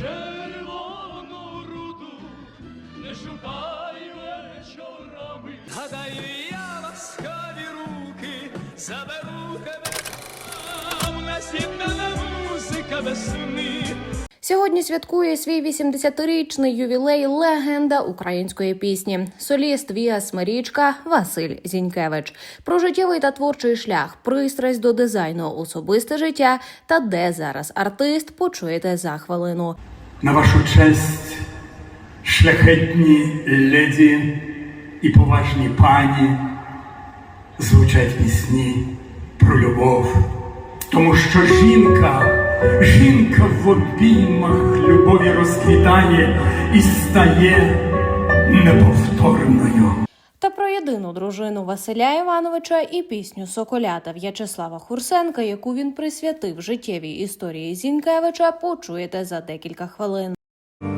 червону руду, не шукай вечорами. Гадаю, я ласкаві руки заберу тебе. Там на єдина музика весни. Сьогодні святкує свій 80-річний ювілей легенда української пісні, соліст Віа Смирічка Василь Зінькевич. Про життєвий та творчий шлях, пристрасть до дизайну, особисте життя та де зараз артист почуєте за хвилину. На вашу честь, шляхетні леді і поважні пані, звучать пісні про любов. Тому що жінка, жінка в обіймах любові розквітає і стає неповторною. Та про єдину дружину Василя Івановича і пісню Соколята В'ячеслава Хурсенка, яку він присвятив життєвій історії Зінькевича, почуєте за декілька хвилин.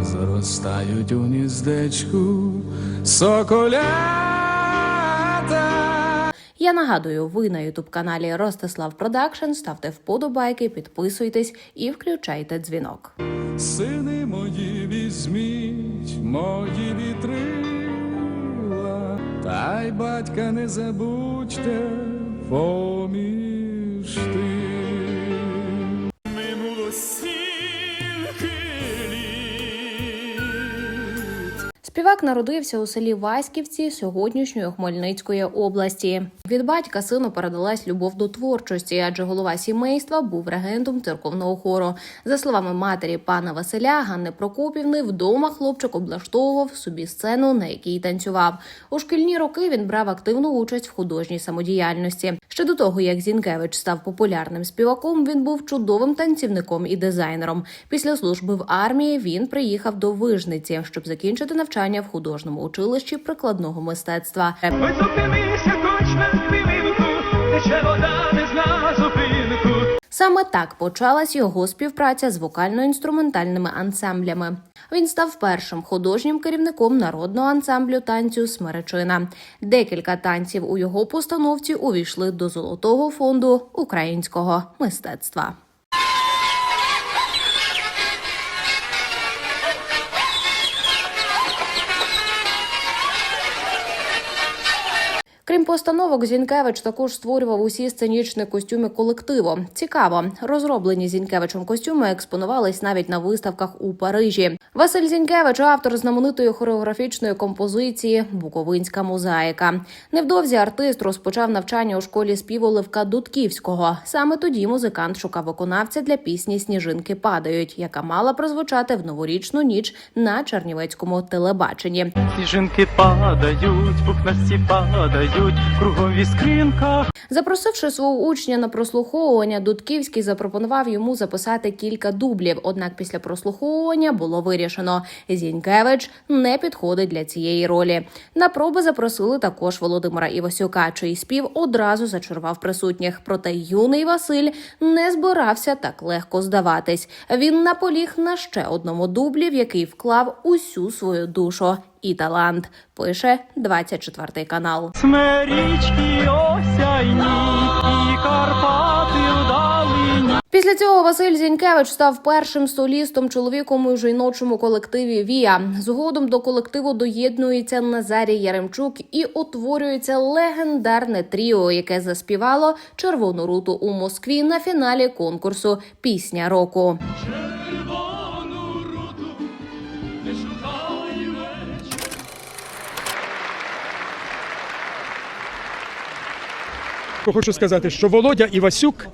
Заростають у гніздечку соколята. Я нагадую, ви на ютуб каналі Ростислав Продакшн. Ставте вподобайки, підписуйтесь і включайте дзвінок. Сини мої візьміть, мої вітрила, та й батька не забудьте поміж тим. Співак народився у селі Васьківці сьогоднішньої Хмельницької області. Від батька сину передалась любов до творчості, адже голова сімейства був регентом церковного хору. За словами матері пана Василя Ганни Прокопівни, вдома хлопчик облаштовував собі сцену, на якій танцював. У шкільні роки він брав активну участь в художній самодіяльності. Ще до того, як Зінкевич став популярним співаком, він був чудовим танцівником і дизайнером. Після служби в армії він приїхав до Вижниці, щоб закінчити навчання в художньому училищі прикладного мистецтва. Тече вода не зна зупинку. Саме так почалась його співпраця з вокально-інструментальними ансамблями. Він став першим художнім керівником народного ансамблю танцю Смеречина. Декілька танців у його постановці увійшли до золотого фонду українського мистецтва. Постановок, Зінкевич також створював усі сценічні костюми колективу. Цікаво, розроблені Зінкевичем костюми експонувались навіть на виставках у Парижі. Василь Зінкевич, автор знаменитої хореографічної композиції Буковинська мозаїка. Невдовзі артист розпочав навчання у школі співу Левка Дудківського. Саме тоді музикант шукав виконавця для пісні Сніжинки падають, яка мала прозвучати в новорічну ніч на чернівецькому телебаченні. Сніжинки падають, пухнасті падають, кругом в. Запросивши свого учня на прослуховування, Дудківський запропонував йому записати кілька дублів. Однак після прослуховування було вирішено, Зінькевич не підходить для цієї ролі. На проби запросили також Володимира Івасюка, чий спів одразу зачарував присутніх. Проте юний Василь не збирався так легко здаватись. Він наполіг на ще одному дублі, в який вклав усю свою душу і талант. Пише 24 канал. Смерічки осяйні і Карпати вдалині. Після цього Василь Зінькевич став першим солістом чоловіком у жіночому колективі Вія. Згодом до колективу доєднується Назарій Яремчук і утворюється легендарне тріо, яке заспівало червону руту у Москві на фіналі конкурсу Пісня року. Хочу сказати, що Володя Івасюк,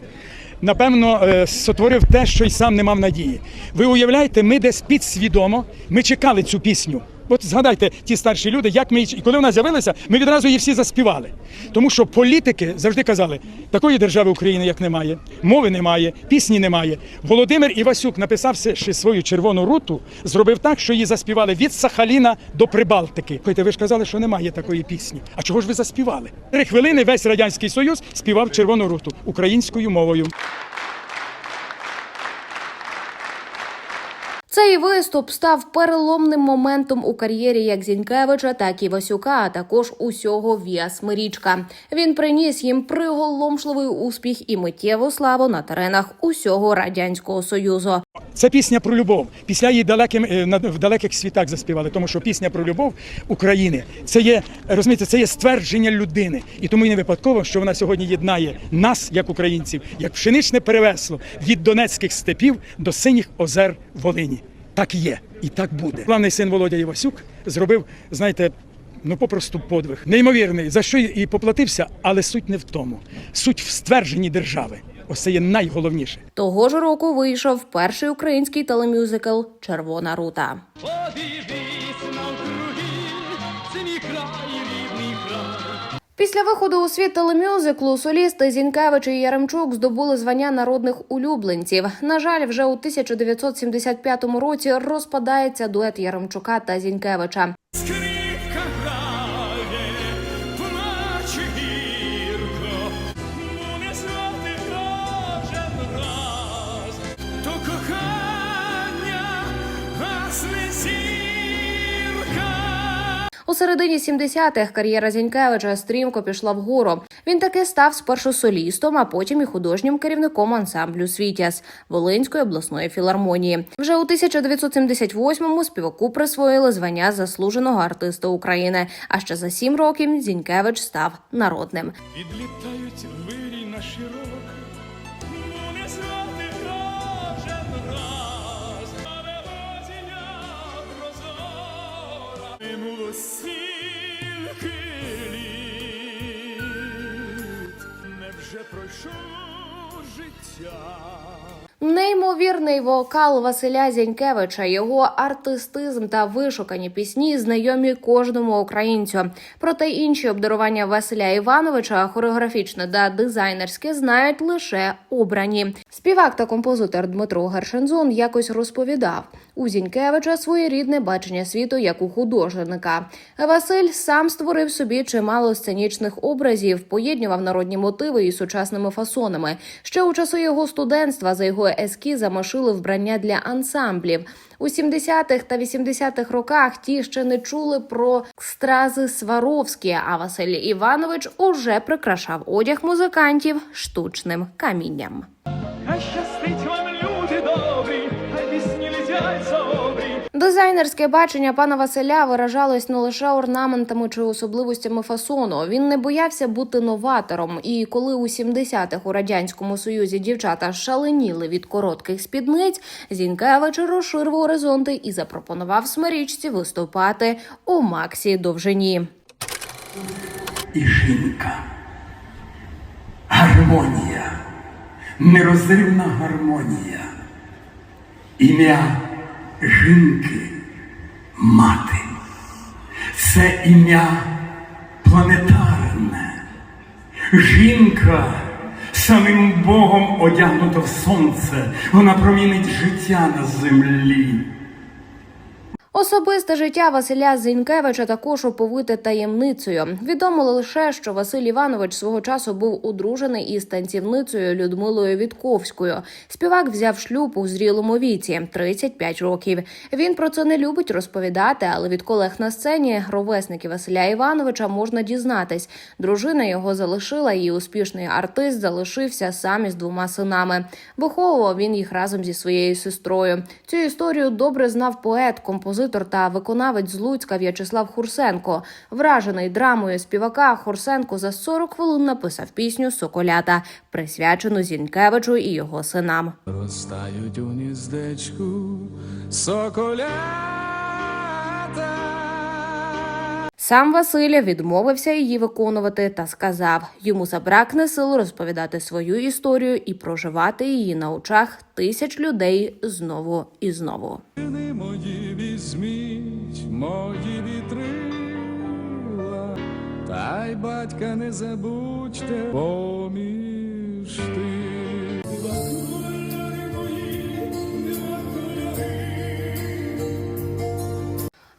напевно, е, сотворив те, що й сам не мав надії. Ви уявляєте, ми десь підсвідомо, ми чекали цю пісню. От згадайте ті старші люди, як ми і коли вона з'явилася, ми відразу її всі заспівали. Тому що політики завжди казали, такої держави України як немає, мови немає, пісні немає. Володимир Івасюк, написавши свою червону руту, зробив так, що її заспівали від Сахаліна до Прибалтики. Слухайте, ви ж казали, що немає такої пісні. А чого ж ви заспівали? Три хвилини весь радянський союз співав червону руту українською мовою. Цей виступ став переломним моментом у кар'єрі як Зінькевича, так і Васюка, а також усього Віа Смирічка. Він приніс їм приголомшливий успіх і миттєву славу на теренах усього радянського союзу. Це пісня про любов. Після її далеким е, в далеких світах заспівали, тому що пісня про любов України це є розумієте, це є ствердження людини. І тому і не випадково, що вона сьогодні єднає нас, як українців, як пшеничне перевесло від донецьких степів до синіх озер Волині. Так є і так буде. Главний син Володя Івасюк зробив, знаєте. Ну, попросту подвиг. Неймовірний, за що і поплатився, але суть не в тому. Суть в ствердженні держави. Ось це є найголовніше. Того ж року вийшов перший український телемюзикл Червона рута. Після виходу у світ телемюзиклу солісти Зінкевич і Яремчук здобули звання народних улюбленців. На жаль, вже у 1975 році розпадається дует Яремчука та Зінкевича. Середині 70-х кар'єра Зінкевича стрімко пішла вгору. Він таки став спершу солістом, а потім і художнім керівником ансамблю Світязь Волинської обласної філармонії. Вже у 1978-му співаку присвоїли звання заслуженого артиста України. А ще за сім років Зінкевич став народним. Відлітають вирій на невже пройшов життя? Неймовірний вокал Василя Зінькевича, його артистизм та вишукані пісні знайомі кожному українцю. Проте інші обдарування Василя Івановича, хореографічне та дизайнерське, знають лише обрані. Співак та композитор Дмитро Гершензон якось розповідав у Зінькевича своєрідне бачення світу як у художника. Василь сам створив собі чимало сценічних образів, поєднував народні мотиви із сучасними фасонами. Ще у часи його студентства за його ескізами машили вбрання для ансамблів. У 70-х та 80-х роках ті ще не чули про стрази Сваровські, а Василь Іванович уже прикрашав одяг музикантів штучним камінням. Щастить вам, Дизайнерське бачення пана Василя виражалось не лише орнаментами чи особливостями фасону. Він не боявся бути новатором. І коли у 70-х у радянському союзі дівчата шаленіли від коротких спідниць, Зінкевич розширив горизонти і запропонував смирічці виступати у Максі довжині. і жінка. Гармонія, нерозривна гармонія. Ім'я жінки мати. Це ім'я планетарне. Жінка самим Богом одягнута в сонце. Вона промінить життя на землі. Особисте життя Василя Зінкевича також оповите таємницею. Відомо лише, що Василь Іванович свого часу був одружений із танцівницею Людмилою Вітковською. Співак взяв шлюб у зрілому віці 35 років. Він про це не любить розповідати, але від колег на сцені, ровесників Василя Івановича, можна дізнатись. Дружина його залишила, і успішний артист залишився сам із двома синами. Виховував він їх разом зі своєю сестрою. Цю історію добре знав поет, композитор та виконавець з Луцька В'ячеслав Хурсенко. Вражений драмою співака Хурсенко за 40 хвилин написав пісню Соколята, присвячену Зінкевичу і його синам. Ростають у гніздечку соколята. Сам Василя відмовився її виконувати та сказав, йому забракне сил розповідати свою історію і проживати її на очах тисяч людей знову і знову. Мої візьміть, мої вітрила, та й батька не забудьте поміж тих.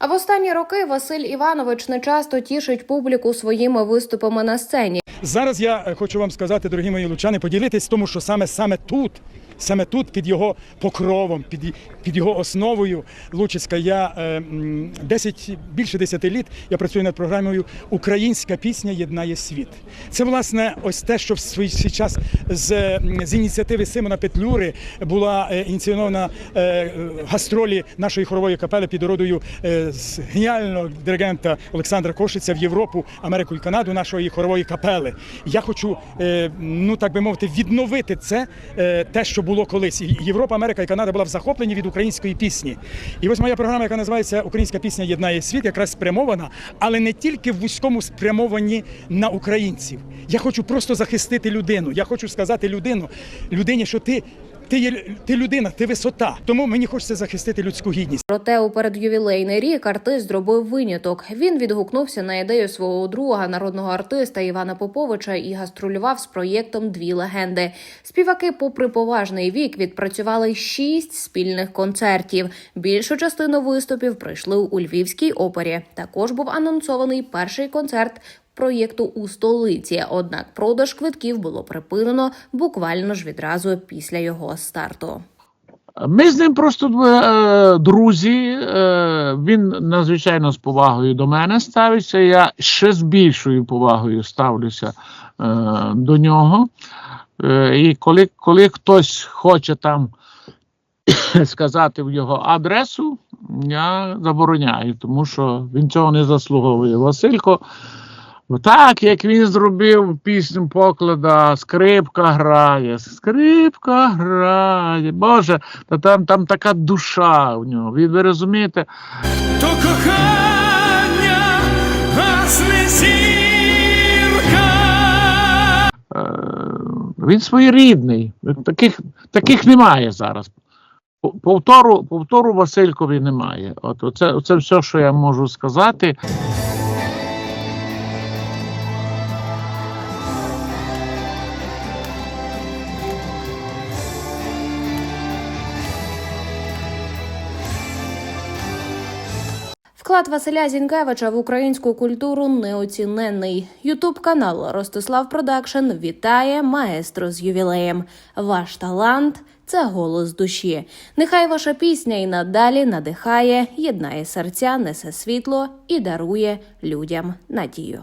В останні роки Василь Іванович не часто тішить публіку своїми виступами на сцені. Зараз я е, хочу вам сказати, дорогі мої лучани, поділитись тому, що саме саме тут, саме тут, під його покровом, під, під його основою Лучицька, я е, 10, більше 10 літ я працюю над програмою Українська пісня єднає світ. Це власне ось те, що в свій, час з, з ініціативи Симона Петлюри була е, ініційована е, е, гастролі нашої хорової капели під орудою е, з геніального диригента Олександра Кошиця в Європу, Америку і Канаду нашої хорової капели. Я хочу, е, ну так би мовити, відновити це, е, те, що було колись. Європа, Америка і Канада була в захопленні від української пісні. І ось моя програма, яка називається Українська пісня єднає світ, якраз спрямована, але не тільки в вузькому спрямовані на українців. Я хочу просто захистити людину. Я хочу сказати людину, людині, що ти. Ти є ти людина, ти висота. Тому мені хочеться захистити людську гідність. Проте у передювілейний рік артист зробив виняток. Він відгукнувся на ідею свого друга, народного артиста Івана Поповича, і гастролював з проєктом Дві легенди. Співаки, попри поважний вік, відпрацювали шість спільних концертів. Більшу частину виступів пройшли у Львівській опері. Також був анонсований перший концерт. Проєкту у столиці, однак продаж квитків було припинено буквально ж відразу після його старту. Ми з ним просто е, друзі. Е, він надзвичайно з повагою до мене ставиться. Я ще з більшою повагою ставлюся е, до нього. І коли, коли хтось хоче там сказати в його адресу, я забороняю, тому що він цього не заслуговує. Василько. Так, як він зробив пісню поклада, скрипка грає, скрипка грає. Боже, та там, там така душа в нього. Ви, ви розумієте? То кохання гасне зірка. Е, він своєрідний. Таких, таких немає зараз. Повтору, повтору Василькові немає. От оце, оце все, що я можу сказати. Вклад Василя Зінкевича в українську культуру неоціненний. Ютуб канал Ростислав Продакшн вітає маестро з ювілеєм. Ваш талант це голос душі. Нехай ваша пісня і надалі надихає, єднає серця, несе світло і дарує людям надію.